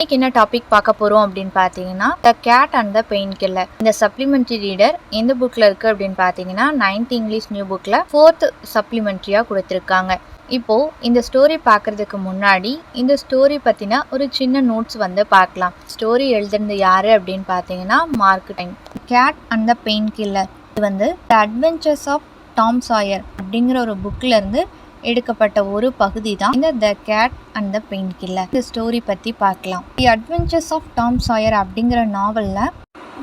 இன்னைக்கு என்ன டாபிக் பார்க்க போறோம் அப்படின்னு பார்த்தீங்கன்னா the cat and the pain killer இந்த சப்ளிமெண்ட்ரி ரீடர் எந்த புக்ல இருக்கு அப்படின்னு பார்த்தீங்கன்னா நைன்த் இங்கிலீஷ் நியூ புக்ல ஃபோர்த் சப்ளிமெண்ட்ரியா கொடுத்துருக்காங்க. இப்போ இந்த ஸ்டோரி பார்க்கறதுக்கு முன்னாடி இந்த ஸ்டோரி பத்தின ஒரு சின்ன நோட்ஸ் வந்து பார்க்கலாம். ஸ்டோரி எழுதுனது யாரு அப்படின்னு பார்த்தீங்கன்னா Mark Twain cat and the pain killer இது வந்து the adventures of Tom Sawyer அப்படிங்கிற ஒரு புக்ல இருந்து எடுக்கப்பட்ட ஒரு பகுதி தான் இந்த the cat and the pain killer இந்த ஸ்டோரி பற்றி பார்க்கலாம். The adventures of Tom Sawyer அப்படிங்கிற நாவலில்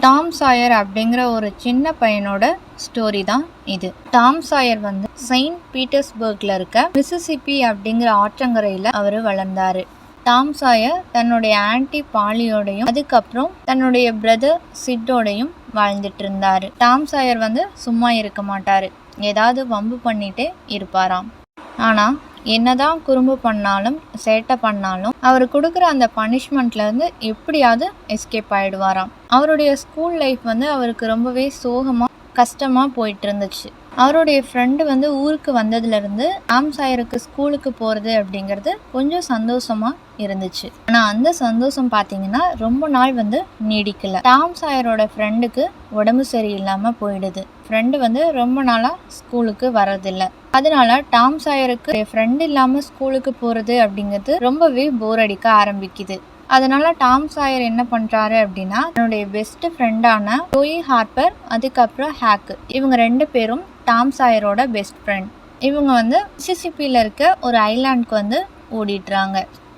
டாம் சாயர் அப்படிங்கிற ஒரு சின்ன பையனோட ஸ்டோரி தான் இது. டாம் சாயர் வந்து செயின்ட் பீட்டர்ஸ்பர்க்ல இருக்க மிசிசிபி அப்படிங்கிற ஆற்றங்கரையில் அவர் வளர்ந்தாரு. டாம் சாயர் தன்னுடைய ஆன்டி பாலியோடையும் அதுக்கப்புறம் தன்னுடைய பிரதர் சிட்டோடையும் வாழ்ந்துட்டு இருந்தாரு. டாம் சாயர் வந்து சும்மா இருக்க மாட்டாரு. ஏதாவது வம்பு பண்ணிட்டே இருப்பாராம். ஆனால் என்னதான் குறும்பு பண்ணாலும் சேட்டை பண்ணாலும் அவர் கொடுக்குற அந்த பனிஷ்மெண்ட்லேருந்து எப்படியாவது எஸ்கேப் ஆகிடுவாராம் அவருடைய ஸ்கூல் லைஃப் வந்து அவருக்கு ரொம்பவே சோகமாக கஷ்டமாக போயிட்டு இருந்துச்சு. அவருடைய ஃப்ரெண்டு வந்து ஊருக்கு வந்ததுலேருந்து ஆம்சாயருக்கு ஸ்கூலுக்கு போகிறது அப்படிங்கிறது கொஞ்சம் சந்தோஷமாக இருந்துச்சு. ஆனால் அந்த சந்தோஷம் பார்த்தீங்கன்னா ரொம்ப நாள் வந்து நீடிக்கல. டாம் சாயரோட ஃப்ரெண்டுக்கு உடம்பு சரியில்லாமல் போயிடுது. ஃப்ரெண்டு வந்து ரொம்ப நாளாக ஸ்கூலுக்கு வரதில்ல அதனால டாம் சாயருக்கு ஃப்ரெண்டு இல்லாமல் ஸ்கூலுக்கு போகிறது அப்படிங்கிறது ரொம்பவே போர் அடிக்க ஆரம்பிக்குது. அதனால டாம் சாயர் என்ன பண்றாரு அப்படின்னா தன்னுடைய பெஸ்ட் ஃப்ரெண்டான டோயி ஹார்பர் அதுக்கப்புறம் ஹேக்கு. இவங்க ரெண்டு பேரும் டாம் சாயரோட பெஸ்ட் ஃப்ரெண்ட் இவங்க வந்து சிசிபியில் இருக்க ஒரு ஐலாண்டுக்கு வந்து ஓடிட்டுறாங்க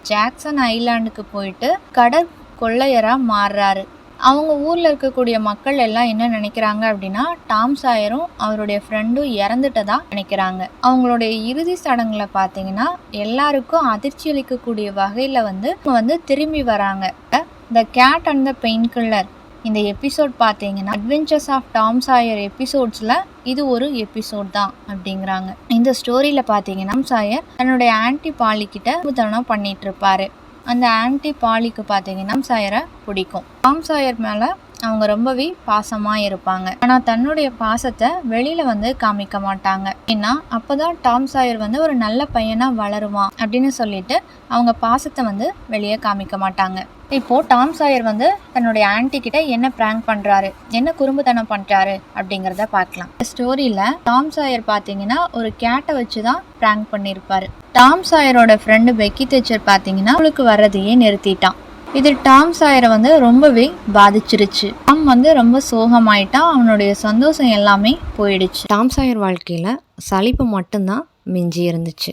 ஜாக்சன் ஐலாண்டுக்கு போயிட்டு கடற் கொள்ளையரா மாறுறாரு. அவங்க ஊரில் இருக்கக்கூடிய மக்கள் எல்லாம் என்ன நினைக்கிறாங்க அப்படின்னா டாம் சாயரும் அவருடைய ஃப்ரெண்டும் இறந்துட்டதா நினைக்கிறாங்க. அவங்களுடைய இறுதி சடங்குல பார்த்தீங்கன்னா எல்லாருக்கும் அதிர்ச்சி அளிக்கக்கூடிய வகையில் வந்து வந்து திரும்பி வராங்க. The cat and the pain killer இந்த எபிசோட் பார்த்தீங்கன்னா அட்வென்ச்சர்ஸ் ஆஃப் டாம் சாயர் எபிசோட்ஸில் இது ஒரு எபிசோட் தான் அப்படிங்கிறாங்க. இந்த ஸ்டோரியில் பார்த்தீங்கன்னா சாயர் தன்னுடைய ஆன்டி பாலிக்கிட்ட புத்தனம் பண்ணிட்டு இருப்பாரு. அந்த ஆன்டி பாலிக்கு பார்த்தீங்கன்னா சாயரை பிடிக்கும். டாம் சாயர் மேலே அவங்க ரொம்பவே பாசமாக இருப்பாங்க. ஆனால் தன்னுடைய பாசத்தை வெளியில் வந்து காமிக்க மாட்டாங்க. ஏன்னா அப்போதான் டாம் சாயர் வந்து ஒரு நல்ல பையனாக வளருவான் அப்படின்னு சொல்லிட்டு அவங்க பாசத்தை வந்து வெளியே காமிக்க மாட்டாங்க. இப்போ டாம் சாயர் வந்து தன்னுடைய ஆன்டி கிட்ட என்ன பிராங்க் பண்றாரு? என்ன குறும்புத்தனம் பண்றாரு? அப்படிங்கிறத பார்க்கலாம். ஸ்டோரியில டாம் சாயர் பாத்தீங்கன்னா ஒரு கேட்டை வச்சு தான் பிராங்க் பண்ணியிருப்பாரு டாம் சாயரோட ஃப்ரெண்டு பெக்கி தேச்சர் பாத்தீங்கன்னா அவளுக்கு வர்றதையே நிறுத்திட்டான். இது டாம் சாயரை வந்து ரொம்பவே பாதிச்சிருச்சு. டாம் வந்து ரொம்ப சோகமாயிட்டான் அவனுடைய சந்தோஷம் எல்லாமே போயிடுச்சு. டாம் சாயர் வாழ்க்கையில் சலிப்பு மட்டும்தான் மிஞ்சி இருந்துச்சு.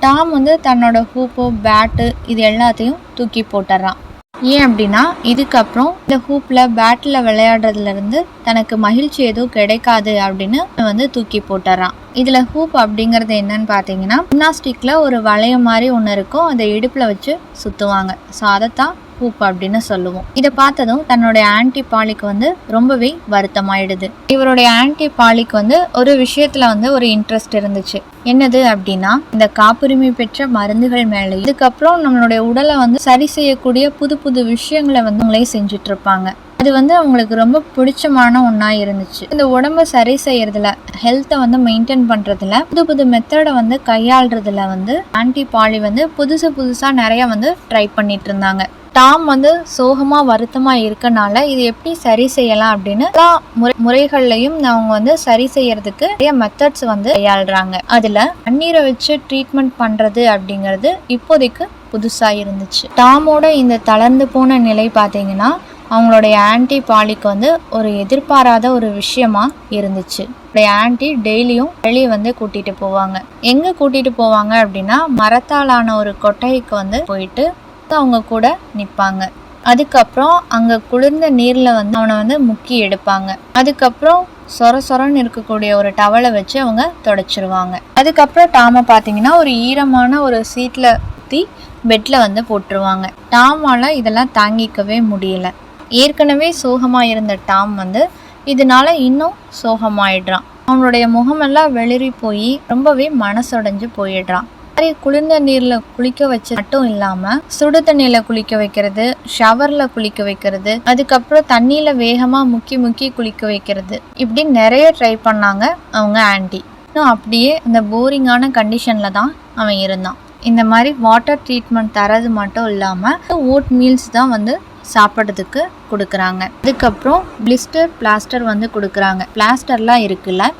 டாம் வந்து தன்னோட ஹூப்பு பேட்டு இது எல்லாத்தையும் தூக்கி போட்டுறான். ஏன் அப்படின்னா இதுக்கப்புறம் இந்த ஹூப்பில் பேட்டில் விளையாடுறதுலேருந்து தனக்கு மகிழ்ச்சி எதுவும் கிடைக்காது அப்படின்னு வந்து தூக்கி போட்டுறான். இதில் ஹூப் அப்படிங்கிறது என்னன்னு பார்த்தீங்கன்னா ஜிம்னாஸ்டிக்கில் ஒரு வளையம் மாதிரி ஒன்று இருக்கும். அதை இடுப்பில் வச்சு சுற்றுவாங்க ஸோ அதைத்தான் பூப்பு அப்படின்னு சொல்லுவோம். இதை பார்த்ததும் தன்னுடைய ஆன்டி பாலிக்கு வந்து ரொம்பவே வருத்தமாயிடுது. இவருடைய ஆன்டி பாலிக்கு வந்து ஒரு விஷயத்துல வந்து ஒரு இன்ட்ரெஸ்ட் இருந்துச்சு. என்னது அப்படின்னா இந்த காப்புரிமை பெற்ற மருந்துகள் மேலே. இதுக்கப்புறம் நம்மளுடைய உடலை வந்து சரி செய்யக்கூடிய புது புது விஷயங்களை வந்து அவங்களே செஞ்சுட்டு இருப்பாங்க அது வந்து அவங்களுக்கு ரொம்ப பிடிச்சமான ஒன்றா இருந்துச்சு. இந்த உடம்ப சரி செய்யறதுல ஹெல்த்தை வந்து மெயின்டைன் பண்ணுறதுல புது புது மெத்தடை வந்து கையாளுறதுல வந்து ஆன்டி பாலி வந்து புதுசு புதுசாக நிறைய வந்து ட்ரை பண்ணிட்டு இருந்தாங்க டாம் வந்து சோகமாக வருத்தமாக இருக்கனால இது எப்படி சரி செய்யலாம் அப்படின்னு எல்லா முறை முறைகள்லையும் அவங்க வந்து சரி செய்யறதுக்கு நிறைய மெத்தட்ஸ் வந்து கையாளுறாங்க. அதில் தண்ணீரை வச்சு ட்ரீட்மெண்ட் பண்ணுறது அப்படிங்கிறது இப்போதைக்கு புதுசாக இருந்துச்சு. டாமோட இந்த தளர்ந்து போன நிலை பார்த்தீங்கன்னா அவங்களுடைய ஆன்டி பாலிக்கு வந்து ஒரு எதிர்பாராத ஒரு விஷயமா இருந்துச்சு. அவருடைய ஆன்டி டெய்லியும் வெளியே வந்து கூட்டிட்டு போவாங்க. எங்க கூட்டிட்டு போவாங்க அப்படின்னா மரத்தாலான ஒரு கொட்டைக்கு வந்து போயிட்டு அவங்க கூட நிற்பாங்க அதுக்கப்புறம் அங்கே குளிர்ந்த நீரில் வந்து அவனை வந்து முக்கி எடுப்பாங்க. அதுக்கப்புறம் சொர சொரன்னு இருக்கக்கூடிய ஒரு டவலை வச்சு அவங்க தொடச்சிருவாங்க. அதுக்கப்புறம் டாமை பார்த்தீங்கன்னா ஒரு ஈரமான ஒரு சீட்டில் ஊற்றி பெட்டில் வந்து போட்டுருவாங்க. டாமால் இதெல்லாம் தாங்கிக்கவே முடியல. ஏற்கனவே சோகமாக இருந்த டாம் வந்து இதனால இன்னும் சோகமாயிடுறான். அவனுடைய முகமெல்லாம் வெளிரி போய் ரொம்பவே மனசுடைஞ்சு போயிடுறான். மாதிரி குளிர்ந்த நீரில் குளிக்க வச்சு மட்டும் இல்லாமல் சுடு தண்ணியில் குளிக்க வைக்கிறது ஷவரில் குளிக்க வைக்கிறது அதுக்கப்புறம் தண்ணியில் வேகமாக முக்கி முக்கி குளிக்க வைக்கிறது. இப்படி நிறைய ட்ரை பண்ணாங்க அவங்க ஆண்டி. இன்னும் அப்படியே இந்த போரிங்கான கண்டிஷனில் தான் அவன் இருந்தான். இந்த மாதிரி வாட்டர் ட்ரீட்மெண்ட் தரது மட்டும் இல்லாமல் ஓட் மீல்ஸ் தான் வந்து சாப்பிட்றதுக்கு கொடுக்குறாங்க. அதுக்கப்புறம் பிளிஸ்டர் பிளாஸ்டர் வந்து கொடுக்குறாங்க. பிளாஸ்டர்லாம் இருக்குல்ல.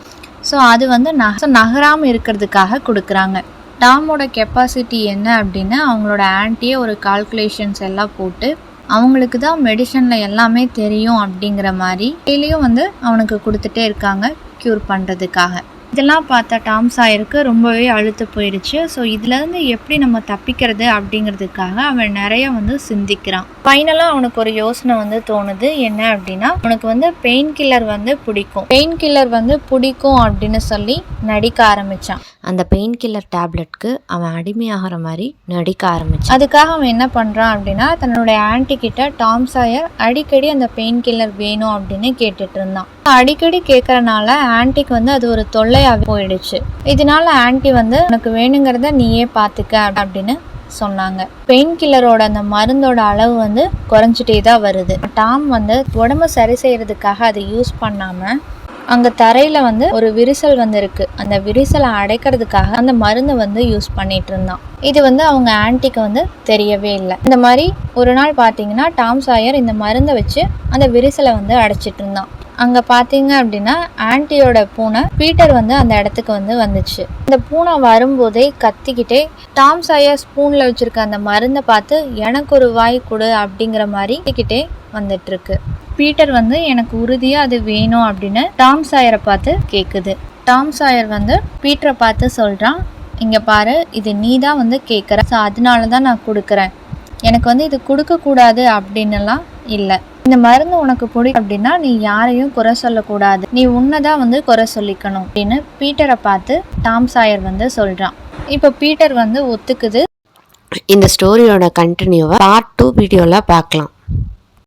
ஸோ அது வந்து நக நகராமல் இருக்கிறதுக்காக கொடுக்குறாங்க. டாமோட கெப்பாசிட்டி என்ன அப்படின்னு அவங்களோட ஆன்ட்டியே ஒரு கால்குலேஷன்ஸ் எல்லாம் போட்டு அவங்களுக்கு தான் மெடிசனில் எல்லாமே தெரியும் அப்படிங்கிற மாதிரி டெய்லியும் வந்து அவனுக்கு கொடுத்துட்டே இருக்காங்க க்யூர் பண்ணுறதுக்காக இதெல்லாம் பார்த்தா டாம் சாயருக்கு ரொம்பவே அழுத்து போயிடுச்சு. ஸோ இதுலேருந்து எப்படி நம்ம தப்பிக்கிறது அப்படிங்கிறதுக்காக அவன் நிறைய வந்து சிந்திக்கிறான். ஃபைனலாக அவனுக்கு ஒரு யோசனை வந்து தோணுது. என்ன அப்படின்னா அவனுக்கு வந்து பெயின் கில்லர் வந்து பிடிக்கும். பெயின் கில்லர் வந்து பிடிக்கும் அப்படின்னு சொல்லி நடிக்க ஆரம்பிச்சான். அந்த பெயின் கில்லர் டேப்லெட்க்கு அவன் அடிமையாகிற மாதிரி நடிக்க ஆரம்பிச்சு அதுக்காக அவன் என்ன பண்ணுறான் அப்படின்னா தன்னுடைய ஆன்டி கிட்ட டாம் சாயர் அடிக்கடி அந்த பெயின் கில்லர் வேணும் அப்படின்னு கேட்டுட்டு இருந்தான். அடிக்கடி கேட்கறனால ஆன்டிக்கு வந்து அது ஒரு தொல்லையாகவே போயிடுச்சு. இதனால ஆன்டி வந்து உனக்கு வேணுங்கிறத நீயே பார்த்துக்க அப்படின்னு சொன்னாங்க. பெயின் கில்லரோட அந்த மருந்தோட அளவு வந்து குறைஞ்சிட்டே தான் வருது. டாம் வந்து உடம்பு சரி செய்யறதுக்காக அதை யூஸ் பண்ணாம அங்க தரையில வந்து ஒரு விரிசல் வந்து இருக்கு அந்த விரிசலை அடைக்கிறதுக்காக அந்த மருந்தை வந்து யூஸ் பண்ணிட்டு இருந்தான். இது வந்து அவங்க ஆன்ட்டிக்கு வந்து தெரியவே இல்லை. இந்த மாதிரி ஒரு நாள் பார்த்தீங்கன்னா டாம் சாயர் இந்த மருந்தை வச்சு அந்த விரிசலை வந்து அடைச்சிட்டு இருந்தான். அங்கே பார்த்தீங்க அப்படின்னா ஆன்ட்டியோட பூனை பீட்டர் வந்து அந்த இடத்துக்கு வந்து வந்துச்சு. இந்த பூனை வரும்போதே கத்திக்கிட்டே டாம் சாயர் ஸ்பூனில் வச்சிருக்க அந்த மருந்தை பார்த்து எனக்கு ஒரு வாய் கொடு அப்படிங்கிற மாதிரி கத்திக்கிட்டே வந்துட்டுருக்கு. பீட்டர் வந்து எனக்கு உறுதியாக அது வேணும் அப்படின்னு டாம் சாயரை பார்த்து கேட்குது டாம் சாயர் வந்து பீட்டரை பார்த்து சொல்கிறான் இங்கே பாரு இது நீ தான் வந்து கேட்குற ஸோ அதனால தான் நான் கொடுக்குறேன். எனக்கு வந்து இது கொடுக்கக்கூடாது அப்படின்னுலாம் இல்லை. இந்த மருந்து உனக்கு பிடிக்கும் அப்படின்னா நீ யாரையும் குறை சொல்லக்கூடாது. நீ உன்னதான் வந்து குறை சொல்லிக்கணும் அப்படின்னு பீட்டரை பார்த்து டாம் சாயர் வந்து சொல்கிறான் இப்போ பீட்டர் வந்து ஒத்துக்குது. இந்த ஸ்டோரியோட கண்டினியூவை பார்ட் டூ வீடியோவில் பார்க்கலாம்.